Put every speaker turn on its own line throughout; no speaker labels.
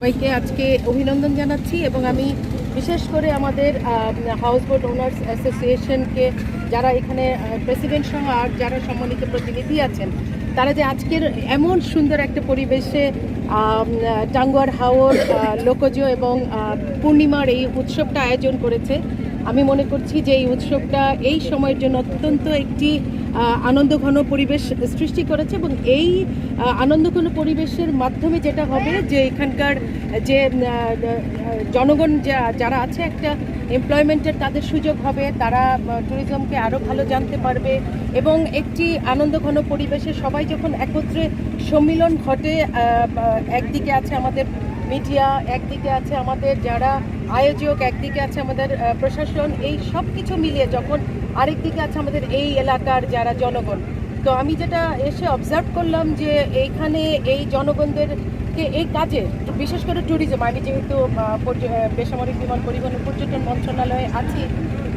সবাইকে আজকে অভিনন্দন জানাচ্ছি এবং আমি বিশেষ করে আমাদের হাউস বোট ওনার্স অ্যাসোসিয়েশনকে যারা এখানে প্রেসিডেন্ট সহ আর যারা সম্মানিত প্রতিনিধি আছেন, তারা যে আজকের এমন সুন্দর একটা পরিবেশে টাঙ্গুয়ার হাওর লোকজ এবং পূর্ণিমার এই উৎসবটা আয়োজন করেছে। আমি মনে করছি যে এই উৎসবটা এই সময়ের জন্য অত্যন্ত একটি আনন্দঘন পরিবেশ সৃষ্টি করেছে এবং এই আনন্দঘন পরিবেশের মাধ্যমে যেটা হবে যে এখানকার যে জনগণ যা- যারা আছে, একটা এমপ্লয়মেন্টের তাদের সুযোগ হবে, তারা ট্যুরিজমকে আরও ভালো জানতে পারবে এবং একটি আনন্দঘন পরিবেশে সবাই যখন একত্রে সম্মিলন ঘটে একদিকে আছে আমাদের মিডিয়া একদিকে আছে আমাদের যারা আয়োজক, একদিকে আছে আমাদের প্রশাসন, এই সব কিছু মিলিয়ে যখন আরেকদিকে আছে আমাদের এই এলাকার যারা জনগণ। তো আমি যেটা এসে অবজার্ভ করলাম যে এইখানে এই জনগণদেরকে এই কাজে, বিশেষ করে ট্যুরিজম আমি যেহেতু বেসামরিক বিমান পরিবহন পর্যটন মন্ত্রণালয়ে আছি,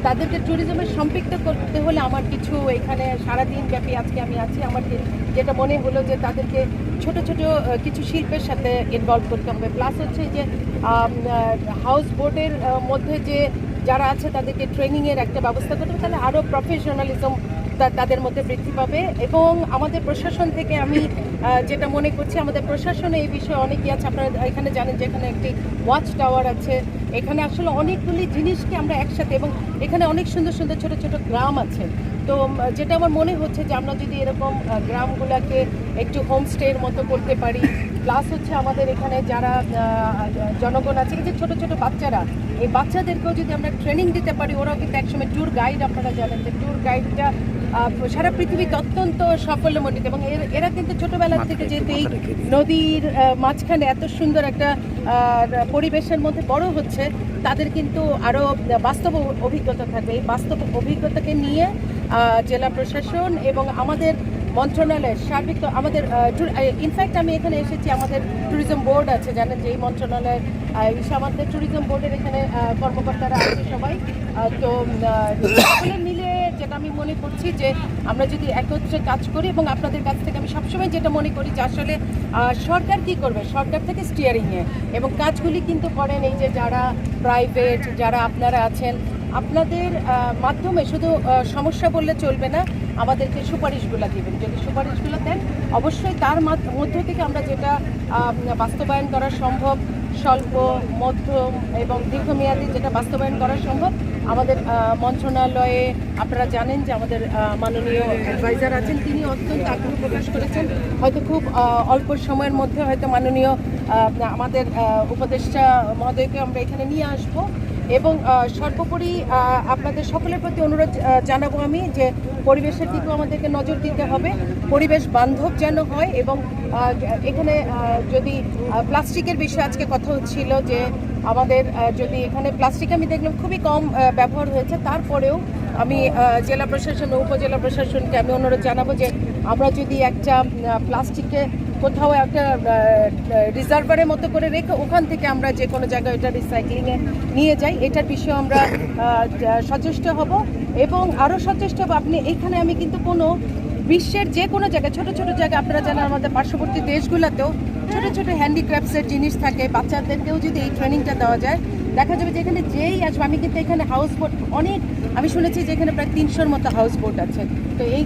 তাদেরকে ট্যুরিজমে সম্পৃক্ত করতে হলে আমার কিছু এখানে সারাদিন ব্যাপী আজকে আমি আছি। আমার যেটা মনে হলো যে তাদেরকে ছোট ছোট কিছু শিল্পের সাথে ইনভলভ করতে হবে। প্লাস হচ্ছে যে হাউস বোটের মধ্যে যে যারা আছে, তাদেরকে ট্রেনিংয়ের একটা ব্যবস্থা করতে তাহলে আরও প্রফেশনালিজম তাদের মধ্যে বৃদ্ধি পাবে। এবং আমাদের প্রশাসন থেকে আমি যেটা মনে করছি, আমাদের প্রশাসনে এই বিষয়ে অনেকই আছে, আপনারা এখানে জানেন যে এখানে একটি ওয়াচ টাওয়ার আছে। এখানে আসলে অনেকগুলি জিনিসকে আমরা একসাথে এবং এখানে অনেক সুন্দর সুন্দর ছোট ছোট গ্রাম আছে। তো যেটা আমার মনে হচ্ছে যে আমরা যদি এরকম গ্রামগুলোকে একটু হোমস্টের মতো করতে পারি প্লাস হচ্ছে আমাদের এখানে যারা জনগণ আছে এই যে ছোট ছোট বাচ্চারা এই বাচ্চাদেরকেও যদি আমরা ট্রেনিং দিতে পারি ওরাও কিন্তু একসময় ট্যুর গাইড আপনারা জানেন যে ট্যুর গাইডটা সারা পৃথিবীতে অত্যন্ত সাফল্যমণ্ডিত এবং এর- এরা কিন্তু ছোটবেলা থেকে যেহেতু এই নদীর মাঝখানে এত সুন্দর একটা পরিবেশের মধ্যে বড় হচ্ছে তাদের কিন্তু আরও বাস্তব অভিজ্ঞতা থাকবে। এই বাস্তব অভিজ্ঞতাকে নিয়ে জেলা প্রশাসন এবং আমাদের মন্ত্রণালয় সার্বিক আমাদের ইনফ্যাক্ট আমি এখানে এসেছি আমাদের ট্যুরিজম বোর্ড আছে জানেন যে এই মন্ত্রণালয় আহ, আমাদের ট্যুরিজম বোর্ডের এখানে কর্মকর্তারা আছে সবাই। তো মিলে যেটা আমি মনে করছি যে আমরা যদি একত্রে কাজ করি এবং আপনাদের কাছ থেকে আমি সবসময় যেটা মনে করি যে আসলে সরকার কি করবে? সরকার থেকে স্টিয়ারিংয়ে এবং কাজগুলি কিন্তু করেন এই যে যারা প্রাইভেট যারা আপনারা আছেন আপনাদের মাধ্যমে শুধু সমস্যা বললে চলবে না আমাদেরকে সুপারিশগুলো দেবেন। যদি সুপারিশগুলো দেন, অবশ্যই তার মাধ- মধ্য থেকে আমরা যেটা বাস্তবায়ন করা সম্ভব স্বল্প, মধ্যম এবং দীর্ঘমেয়াদী যেটা বাস্তবায়ন করা সম্ভব, আমাদের মন্ত্রণালয়ে আপনারা জানেন যে আমাদের মাননীয় অ্যাডভাইজার আছেন। তিনি অত্যন্ত আগ্রহ প্রকাশ করেছেন। হয়তো খুব অল্প সময়ের মধ্যে হয়তো মাননীয় আমাদের উপদেষ্টা মহোদয়কে আমরা এখানে নিয়ে আসব এবং সর্বোপরি আপনাদের সকলের প্রতি অনুরোধ জানাব আমি যে পরিবেশের দিকেও আমাদেরকে নজর দিতে হবে। পরিবেশ বান্ধব যেন হয় এবং এখানে যদি প্লাস্টিকের বিষয়ে আজকে কথা হচ্ছিল যে আমাদের যদি এখানে প্লাস্টিক আমি দেখলাম খুবই কম ব্যবহার হয়েছে। তারপরেও আমি জেলা প্রশাসন উপজেলা প্রশাসনকে আমি অনুরোধ জানাব যে আমরা যদি একটা আহ, প্লাস্টিকে কোথাও একটা রিজার্ভারের মতো করে রেখে ওখান থেকে আমরা যে কোনো জায়গায় এটা রিসাইক্লিংয়ে নিয়ে যাই এটার বিষয়ে আমরা সচেষ্ট হব। এবং আরও সচেষ্ট হব আপনি এখানে আমি কিন্তু কোনো বিশ্বের যে কোনো জায়গায়, ছোট ছোট জায়গায় আপনারা জানেন আমাদের পার্শ্ববর্তী দেশগুলোতেও ছোট ছোট হ্যান্ডিক্রাফটসের জিনিস থাকে, বাচ্চাদেরকেও যদি এই ট্রেনিংটা দেওয়া যায়, দেখা যাবে যে এখানে যেই আসবে, আমি কিন্তু এখানে হাউস বোট অনেক, আমি শুনেছি যে এখানে প্রায় তিনশোর মতো হাউস বোট আছে। তো এই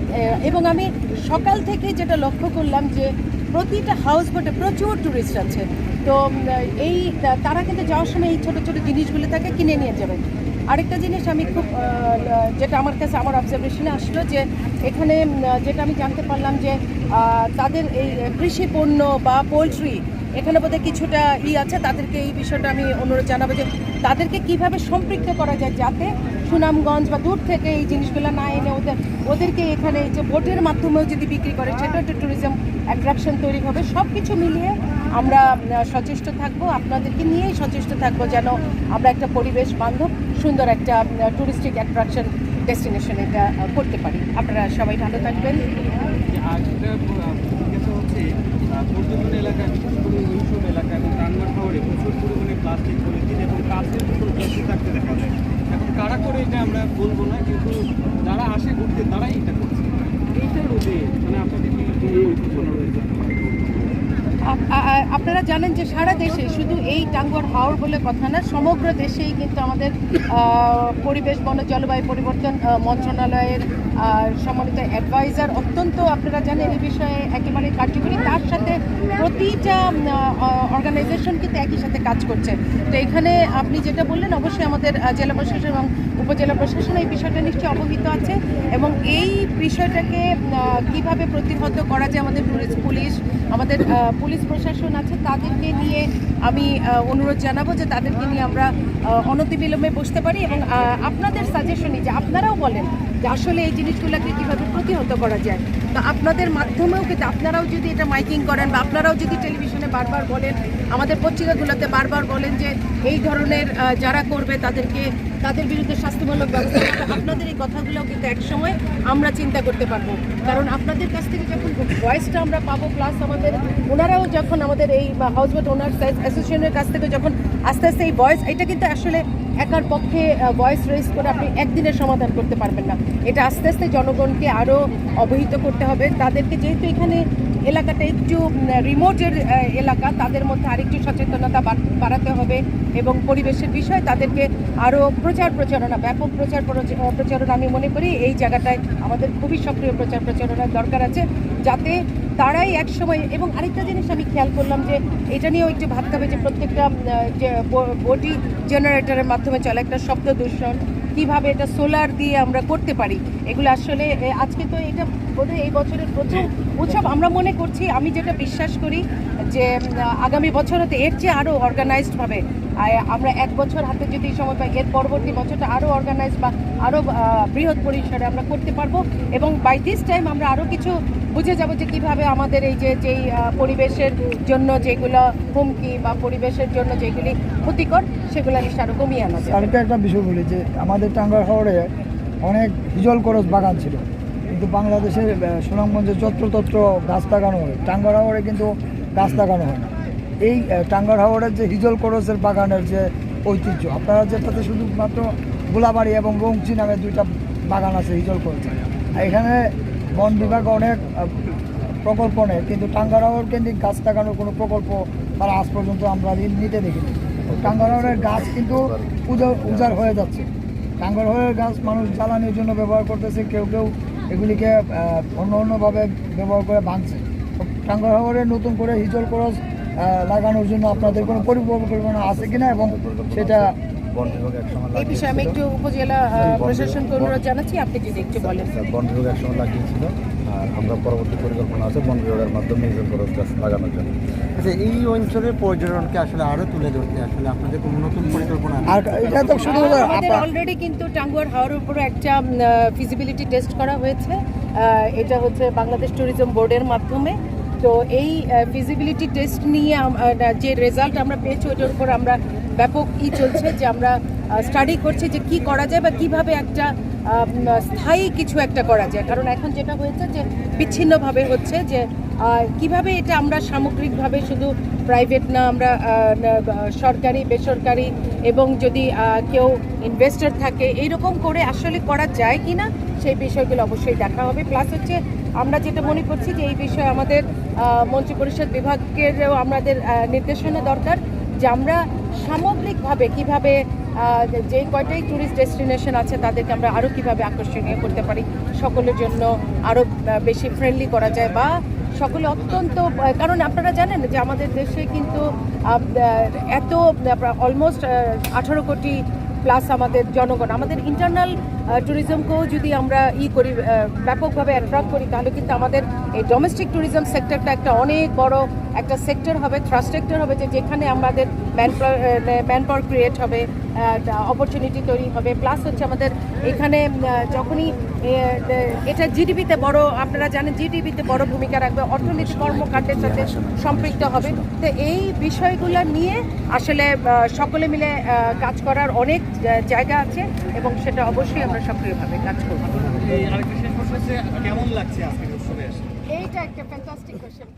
এবং আমি সকাল থেকে যেটা লক্ষ্য করলাম যে প্রতিটা হাউস বোটে প্রচুর টুরিস্ট আছে। তো এই তারা কিন্তু যাওয়ার সময় এই ছোটো ছোটো জিনিসগুলো থাকে কিনে নিয়ে যাবে আরেকটা জিনিস আমি খুব যেটা আমার কাছে, আমার অবজারভেশনে আসলো যে এখানে যেটা আমি জানতে পারলাম যে তাদের এই কৃষি পণ্য বা পোলট্রি এখানে বোধহয় কিছুটা ই আছে, তাদেরকে এই বিষয়টা আমি অনুরোধ জানাব যে তাদেরকে কীভাবে সম্পৃক্ত করা যায় যাতে সুনামগঞ্জ বা দূর থেকে এই জিনিসগুলো না এনে ওদের, ওদেরকে এখানে যে বোটের মাধ্যমেও যদি বিক্রি করে সেটা একটা ট্যুরিজম অ্যাট্রাকশন তৈরি হবে সব কিছু মিলিয়ে আমরা সচেষ্ট থাকব, আপনাদেরকে নিয়েই সচেষ্ট থাকব যেন আমরা একটা পরিবেশ বান্ধব, সুন্দর একটা টুরিস্টিক অ্যাট্রাকশন ডেস্টিনেশন এটা করতে পারি। আপনারা সবাই ভালো থাকবেন।
পর্যটন এলাকা এবং এবং থাকতে দেখা যায় এখন কারা করে এটা আমরা বলব না যারা আসে ঘুরতে তারাই এটা করছে এইটা রোধে মানে আপনাদের কি রয়েছে
আপনারা জানেন যে সারা দেশে শুধু এই টাঙ্গুয়ার হাওড় বলে কথা না, সমগ্র দেশেই কিন্তু আমাদের পরিবেশ বন, জলবায়ু পরিবর্তন মন্ত্রণালয়ের আহ, সম্মানিত অ্যাডভাইজার অত্যন্ত আপনারা জানেন এই বিষয়ে একেবারে কার্যকরী তার সাথে প্রতিটা অর্গানাইজেশন কিন্তু একই সাথে কাজ করছে। তো এখানে আপনি যেটা বললেন অবশ্যই আমাদের জেলা প্রশাসন এবং উপজেলা প্রশাসন এই বিষয়টা নিশ্চয়ই অবহিত আছে এবং এই বিষয়টাকে কীভাবে প্রতিহত করা যায় আমাদের পুলিশ পুলিশ আমাদের পুলিশ প্রশাসন আছে তাদেরকে নিয়ে আমি অনুরোধ জানাব যে তাদেরকে নিয়ে আমরা অনতিবিলম্বে বসতে পারি এবং আপনাদের সাজেশনই যে আপনারাও বলেন যে আসলে এই জিনিসগুলোকে কীভাবে প্রতিহত করা যায়? তো আপনাদের মাধ্যমেও কিন্তু আপনারাও যদি এটা মাইকিং করেন বা আপনারাও যদি টেলিভিশনে বারবার বলেন, আমাদের পত্রিকাগুলোতে বারবার বলেন যে এই ধরনের যারা করবে তাদেরকে, তাদের বিরুদ্ধে স্বাস্থ্যমূলক ব্যবস্থা আপনাদের এই কথাগুলো কিন্তু একসময় আমরা চিন্তা করতে পারব। কারণ আপনাদের কাছ থেকে যখন ভয়েসটা আমরা পাবো প্লাস আমাদের ওনারাও যখন আমাদের এই হাউসবোট ওনার্স অ্যাসোসিয়েশনের কাছ থেকে যখন আস্তে আস্তে এই ভয়েস, এটা কিন্তু আসলে একার পক্ষে ভয়েস রেজ করে আপনি একদিনের সমাধান করতে পারবেন না। এটা আস্তে আস্তে জনগণকে আরও অবহিত করতে হবে। তাদেরকে যেহেতু এখানে এলাকাটা একটু রিমোটের এলাকা, তাদের মধ্যে আরেকটু সচেতনতা বাড়- বাড়াতে হবে এবং পরিবেশের বিষয়ে তাদেরকে আরও প্রচার প্রচারণা, ব্যাপক প্রচার প্রচ- প্রচারণা আমি মনে করি এই জায়গাটায় আমাদের খুবই সক্রিয় প্রচার প্রচারণার দরকার আছে যাতে তারাই একসময়, এবং আরেকটা জিনিস আমি খেয়াল করলাম যে এটা নিয়েও একটু ভাবতে হবে যে প্রত্যেকটা যে বডি জেনারেটরের মাধ্যমে চলে একটা শব্দ দূষণ কীভাবে এটা সোলার দিয়ে আমরা করতে পারি? এগুলো আসলে আজকে তো এটা বোধহয় এই বছরের প্রথম উৎসব। আমরা মনে করছি, আমি যেটা বিশ্বাস করি যে আগামী বছরতে এর চেয়ে আরও অর্গানাইজডভাবে আমরা এক বছর হাতে যদি সময় পাই, এর পরবর্তী বছরটা আরও অর্গানাইজ বা আরও বৃহৎ পরিসরে আমরা করতে পারব। এবং বাই দিস টাইম আমরা আরও কিছু বুঝে যাব যে কীভাবে আমাদের এই যে, যেই পরিবেশের জন্য যেগুলো হুমকি বা পরিবেশের জন্য যেগুলি ক্ষতিকর, সেগুলো নিশ্চয় আরও কমিয়ে আনা যায়
আরেকটা একটা বিষয় বলি যে, আমাদের টাঙ্গার শহরে অনেক হিজল করস বাগান ছিল। কিন্তু বাংলাদেশের সুনামগঞ্জে যত্রতত্র গাছ লাগানো হয়। টাঙ্গার হাওড়ে কিন্তু গাছ লাগানো হয় না। এই টাঙ্গার হাওড়ের যে হিজল করসের বাগানের যে ঐতিহ্য, আপনারা যেটাতে শুধুমাত্র গোলাবাড়ি এবং রংচি নামে দুইটা বাগান আছে হিজল করস এখানে বন বিভাগ অনেক প্রকল্প নেয় কিন্তু টাঙ্গারাওয়ার কেন্দ্রিক গাছ লাগানোর কোনো প্রকল্প তারা আজ পর্যন্ত আমরা নিতে দেখিনি। টাঙ্গারাওয়ারের গাছ কিন্তু উজাড় হয়ে যাচ্ছে। টাঙ্গারাওয়ারের গাছ মানুষ জ্বালানির জন্য ব্যবহার করতেছে, কেউ কেউ এগুলিকে অন্য অন্যভাবে ব্যবহার করে ভাঙছে তো টাঙ্গারাওয়ারে নতুন করে হিজল করস লাগানোর জন্য আপনাদের কোনো পরিকল্পনা আছে কিনা এবং সেটা
এই বিষয়ে আমি একটু উপজেলা আহ, প্রশাসনকে অনুরোধ জানাচ্ছি আপনি যদি একটু বলেন।
লাগিয়েছিল। বন বিভাগ একসময় লাগিয়েছিল আর আমরা পরবর্তী পরিকল্পনা আছে বন বিভাগের মাধ্যমে গাছ লাগানোর জন্য।
আচ্ছা এই অঞ্চলের পর্যটনকে আসলে আরও তুলে ধরতে আসলে আপনাদের কোনো নতুন পরিকল্পনা
আর এটা তো
আমাদের অলরেডি কিন্তু টাঙ্গুয়ার হাওয়ার উপরে একটা ফিজিবিলিটি টেস্ট করা হয়েছে। এটা হচ্ছে বাংলাদেশ ট্যুরিজম বোর্ডের মাধ্যমে। তো এই ফিজিবিলিটি টেস্ট নিয়ে যে রেজাল্ট আমরা পেয়েছি, ওটার উপর আমরা ব্যাপক ই চলছে যে আমরা স্টাডি করছি যে কি করা যায় বা কীভাবে একটা স্থায়ী কিছু একটা করা যায়। কারণ এখন যেটা হয়েছে যে বিচ্ছিন্নভাবে হচ্ছে যে কীভাবে এটা আমরা সামগ্রিকভাবে শুধু প্রাইভেট না, আমরা সরকারি, বেসরকারি এবং যদি কেউ ইনভেস্টর থাকে, এইরকম করে আসলে করা যায় কি না সেই বিষয়গুলো অবশ্যই দেখা হবে। প্লাস হচ্ছে আমরা যেটা মনে করছি যে এই বিষয়ে আমাদের মন্ত্রিপরিষদ বিভাগেরও আমাদের নির্দেশনা দরকার যে আমরা সামগ্রিকভাবে কীভাবে যে কয়টাই ট্যুরিস্ট ডেস্টিনেশন আছে তাদেরকে আমরা আরও কীভাবে আকর্ষণীয় করতে পারি, সকলের জন্য আরও বেশি ফ্রেন্ডলি করা যায় বা সকলে অত্যন্ত কারণ আপনারা জানেন যে আমাদের দেশে কিন্তু এত অলমোস্ট আঠারো কোটি প্লাস আমাদের জনগণ, আমাদের ইন্টারনাল ট্যুরিজমকেও যদি আমরা ই করি ব্যাপকভাবে অ্যাট্রাক্ট করি তাহলে কিন্তু আমাদের এই ডোমেস্টিক ট্যুরিজম সেক্টরটা একটা অনেক বড় একটা সেক্টর হবে থ্রাস্ট সেক্টর হবে যে যেখানে আমাদের ম্যান ম্যান পাওয়ার ক্রিয়েট হবে অপরচুনিটি তৈরি হবে। প্লাস হচ্ছে আমাদের এখানে যখনই এটা জিডিপিতে বড় আপনারা জানেন জিডিপিতে বড় ভূমিকা রাখবে অর্থনীতি কর্মকাণ্ডের সাথে সম্পৃক্ত হবে। তো এই বিষয়গুলো নিয়ে আসলে সকলে মিলে কাজ করার অনেক জায়গা আছে এবং সেটা অবশ্যই আমরা সক্রিয়ভাবে কাজ করব।
এই আরেকটা শেষ প্রশ্ন হচ্ছে কেমন লাগছে আজকের উৎসবে?
এইটা একটা ফ্যান্টাস্টিক কোশ্চেন